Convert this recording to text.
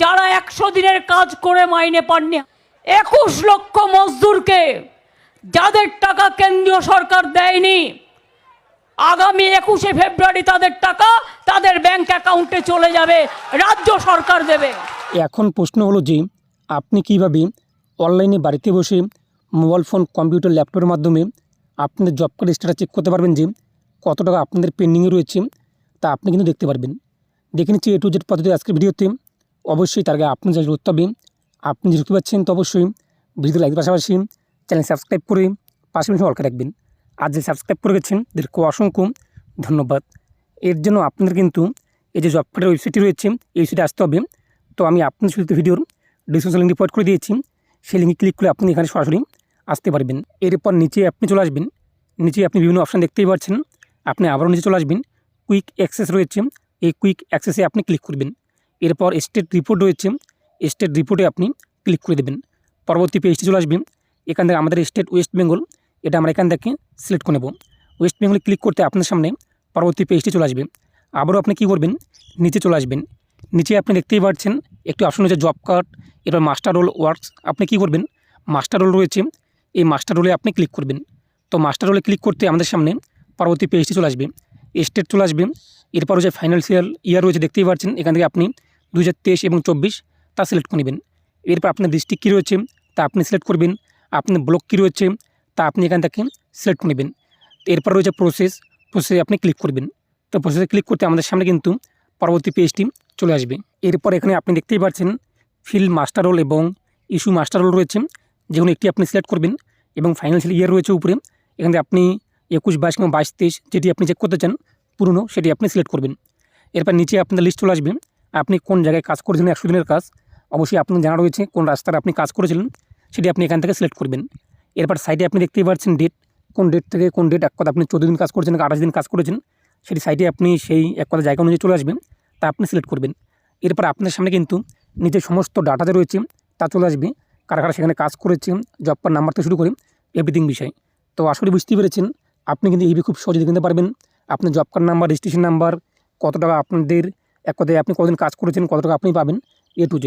যারা একশো দিনের কাজ করে মাইনে পাননি, একুশ লক্ষ মজদুরকে যাদের টাকা কেন্দ্রীয় সরকার দেয়নি, আগামী একুশে ফেব্রুয়ারি তাদের টাকা তাদের ব্যাংক অ্যাকাউন্টে চলে যাবে, রাজ্য সরকার দেবে। এখন প্রশ্ন হলো যে, আপনি কীভাবে অনলাইনে বাড়িতে বসে মোবাইল ফোন, কম্পিউটার, ল্যাপটপের মাধ্যমে আপনাদের জব কার্ড স্ট্যাটাস চেক করতে পারবেন যে, কত টাকা আপনাদের পেন্ডিংয়ে রয়েছে, তা আপনি কিন্তু দেখতে পারবেন। দেখে নিচ্ছি এ টু জেড পদ্ধতি আজকের ভিডিওতে। অবশ্যই তার আগে আপনি যা করতে হবে আপনি যে দেখতে পাচ্ছেন তো অবশ্যই ভিডিও লাইক পাশাপাশি চ্যানেল সাবস্ক্রাইব করে পাশে মিশে অলকে রাখবেন। আর যে সাবস্ক্রাইব করে গেছেন, তাদেরকে অসংখ্য ধন্যবাদ। এর জন্য আপনাদের কিন্তু এই যে জব কার্ডের ওয়েবসাইটটি রয়েছে, এই ওয়েবসাইটে আসতে হবে। তো আমি আপনার শুধু ভিডিওর ডিসক্রিপশন লিঙ্ক রিপোর্ট করে দিয়েছি। সেই লিঙ্কে ক্লিক করে আপনি এখানে সরাসরি আসতে পারবেন। এরপর নিচে আপনি চলে আসবেন। নিচে আপনি বিভিন্ন অপশান দেখতেই পাচ্ছেন। আপনি আবারও নিচে চলে আসবেন। কুইক অ্যাক্সেস রয়েছে। এই কুইক অ্যাক্সেসে আপনি ক্লিক করবেন। এরপর স্টেট রিপোর্ট রয়েছে স্টেট রিপোর্টে আপনি ক্লিক করে দেবেন। পরবর্তী পেজটি চলে আসবেন। এখান থেকে আমাদের স্টেট ওয়েস্ট বেঙ্গল এটা আমরা এখান থেকে সিলেক্ট করে নেব। ওয়েস্ট বেঙ্গলে ক্লিক করতে আপনার সামনে পরবর্তী পেজটি চলে আসবে। আবারও আপনি কী করবেন? নিচে চলে আসবেন। নিচে আপনি দেখতেই পাচ্ছেন একটি অপশন রয়েছে জব কার্ড এরপর মাস্টার রোল ওয়ার্কস আপনি কী করবেন? মাস্টার রোল রয়েছে, এই মাস্টার রোলে আপনি ক্লিক করবেন। তো মাস্টার রোলে ক্লিক করতে আমাদের সামনে পরবর্তী পেজটি চলে আসবে। স্টেট চলে আসবে। এরপর যে ফাইন্যান্সিয়াল ইয়ার রয়েছে, দেখতেই পাচ্ছেন। এখান থেকে আপনি দু হাজার তেইশ এবং চব্বিশ, তা সিলেক্ট করে নেবেন। এরপর আপনার ডিস্ট্রিক্ট কী রয়েছে, তা আপনি সিলেক্ট করবেন। আপনার ব্লক কী রয়েছে, তা আপনি এখান থেকে সিলেক্ট করে নেবেন। এরপর রয়েছে প্রসেস প্রসেসে আপনি ক্লিক করবেন। তো প্রসেসে ক্লিক করতে আমাদের সামনে কিন্তু পরবর্তী পেজটি চলে আসবে। এরপর এখানে আপনি দেখতেই পাচ্ছেন ফিল্ড মাস্টার রোল এবং ইস্যু মাস্টার রোল রয়েছে যে কোনো একটি আপনি সিলেক্ট করবেন এবং ফাইন্যান্সিয়াল ইয়ার রয়েছে উপরে। এখানে আপনি একুশ, বাইশ কিংবা বাইশ, তেইশ যেটি আপনি চেক করতে চান, পুরনো সেটি আপনি সিলেক্ট করবেন। এরপর নিচে আপনার লিস্ট চলে আসবে। আপনি কোন জায়গায় কাজ করেছিলেন একশো দিনের কাজ, অবশ্যই আপনার জানা রয়েছে কোন রাস্তায় আপনি কাজ করেছিলেন, সেটি আপনি এখান থেকে সিলেক্ট করবেন। এরপর সাইডে আপনি দেখতেই পাচ্ছেন ডেট কোন ডেট থেকে কোন ডেট এক কথা আপনি চোদ্দ দিন কাজ করেছেন, আঠাশ দিন কাজ করেছেন, সেটি সাইডে আপনি সেই এক কথা জায়গা অনুযায়ী চলে আসবেন, তা আপনি সিলেক্ট করবেন। এরপর আপনার সামনে কিন্তু নিজের সমস্ত ডাটা যে রয়েছে, তা চলে আসবে, কারা কারা সেখানে কাজ করেছে জব পার নাম্বার থেকে শুরু করে এভরিথিং বিষয়। তো আসলে বুঝতেই পেরেছেন, আপনি কিন্তু এইভাবে খুব সহজে দেখে নিতে পারবেন, আপনার job card number registration number কত টাকা আপনাদের এক কথায় আপনি কতদিন কাজ করেছেন কত টাকা আপনি পাবেন এ টু জেড